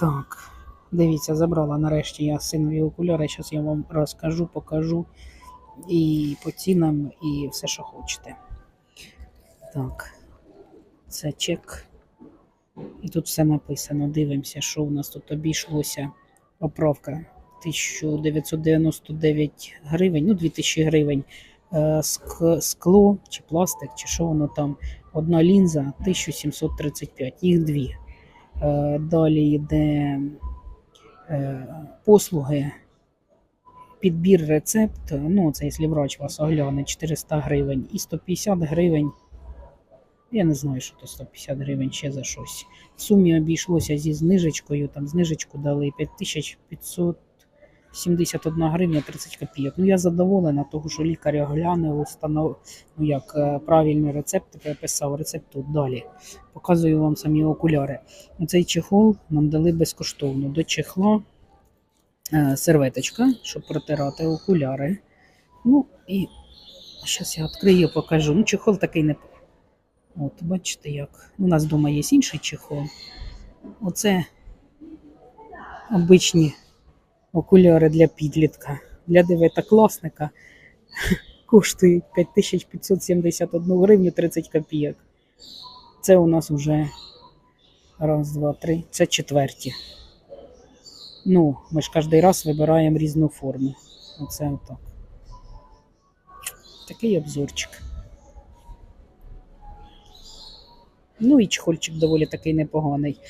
Так, дивіться, забрала нарешті я синові окуляри. Зараз я вам розкажу, покажу і по цінам, і все, що хочете. Так, це чек. І тут все написано. Дивимося, що у нас тут обійшлося. Поправка 1999 гривень, ну 2000 гривень. Е, Скло чи пластик, чи що воно там. Одна лінза 1735, їх дві. Е, Далі йде е, послуги, підбір рецепт. Ну, це якщо врач вас огляне, 400 гривень і 150 гривень. Я не знаю, що то 150 гривень ще за щось. В сумі обійшлося зі знижечкою, там знижечку дали 5571 гривня 30 копійок. Ну я задоволена, того що лікар оглянув, установ... ну, як е, правильний рецепт переписав рецепт тут далі. Показую вам самі окуляри. Цей чехол нам дали безкоштовно. До чехла е, серветочка, щоб протирати окуляри. Ну і зараз я відкрию, покажу. Ну, чехол такий не. От, бачите як. У нас вдома є інший чехол. Оце обичні окуляри для підлітка. Для дев'ятикласника коштують 5571 гривню 30 копійок. Це у нас вже раз, два, три. Це четверті. Ну, ми ж кожен раз вибираємо різну форму. Оце отак. Такий обзорчик. Ну і чехольчик доволі такий непоганий.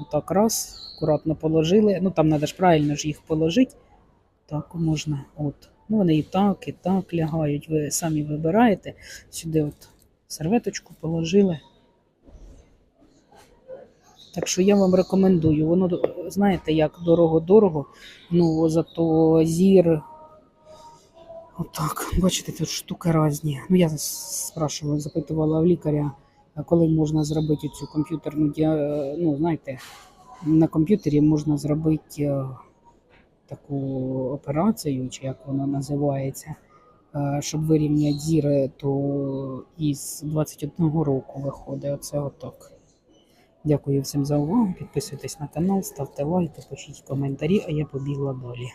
Отак раз, акуратно положили. Ну там треба ж правильно ж їх положити. Так можна. От. Ну вони і так, і так лягають. Ви самі вибираєте. Сюди от серветочку положили. Так що я вам рекомендую. Воно, знаєте, як дорого-дорого, ну зато зір. Отак, бачите, тут штуки різні. Ну, я спрашивала, запитувала в лікаря, коли можна зробити цю комп'ютерну діа- ну, знаєте, на комп'ютері можна зробити е, таку операцію, чи як вона називається, е, щоб вирівняти зір, то із 21 року виходить. Оце отак. Дякую всім за увагу. Підписуйтесь на канал, ставте лайки, пишіть коментарі, а я побігла далі.